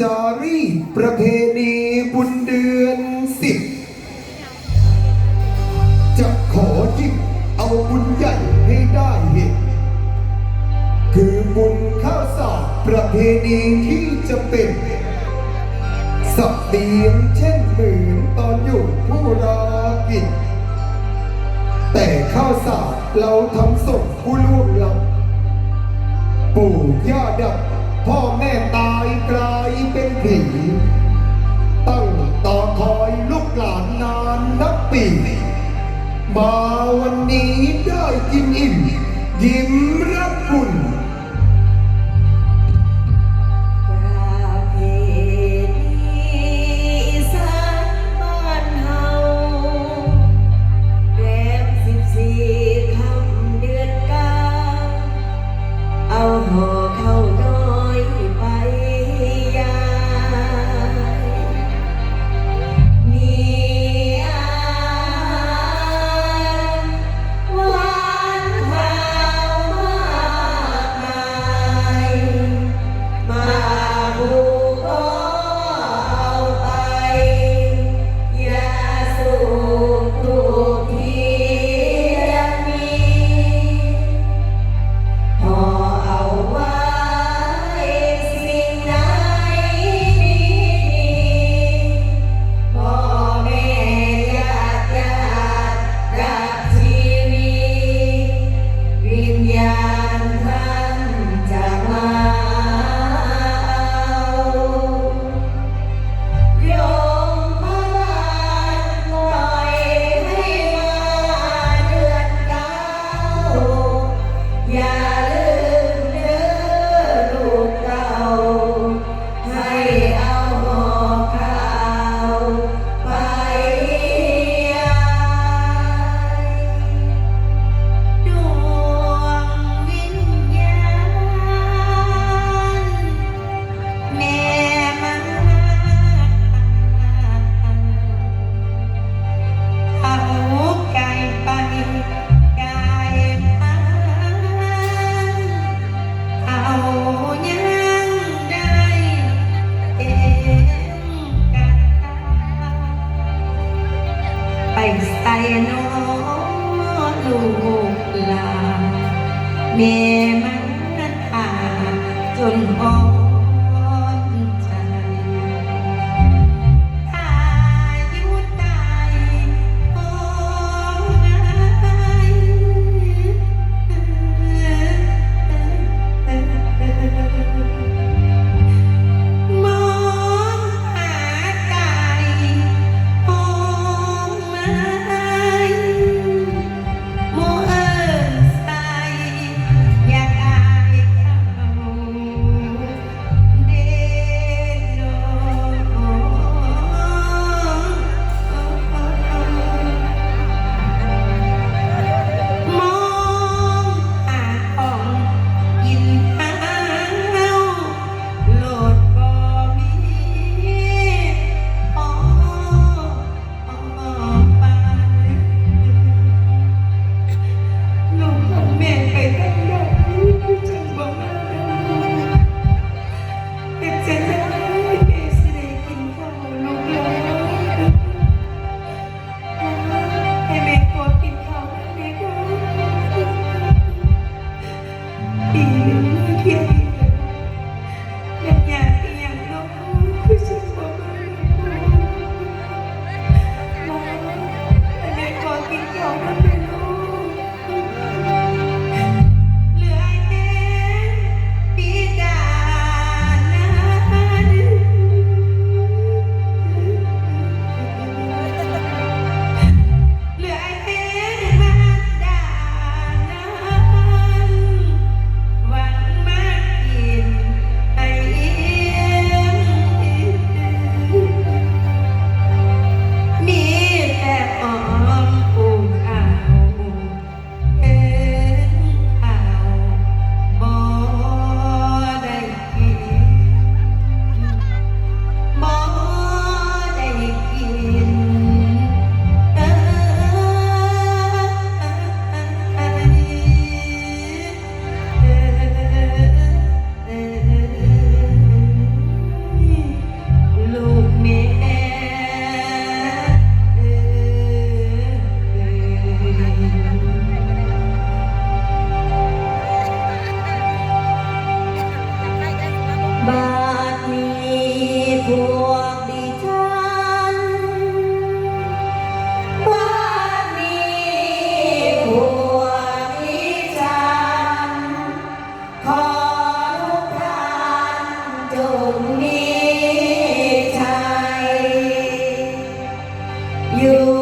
จารีประเพณีบุญเดือนสิบจะขอยิ่งเอาบุญใหญ่ให้ได้เห็นคือบุญข้าวสากประเพณีที่จะเป็นสับเตียงเช่นเหมือนตอนอยู่ผู้รากิน แต่ข้าวสากเราทำส่งผู้ล่วงลับปู่ย่าดับพ่อแม่ตา ปีตั้งต่อคอยลูกหลานนานนับปีมาวันนี้ได้กินอิ่มยิ้มรับคุณ ใส่นอลูกลาเมมันหาจนพอ you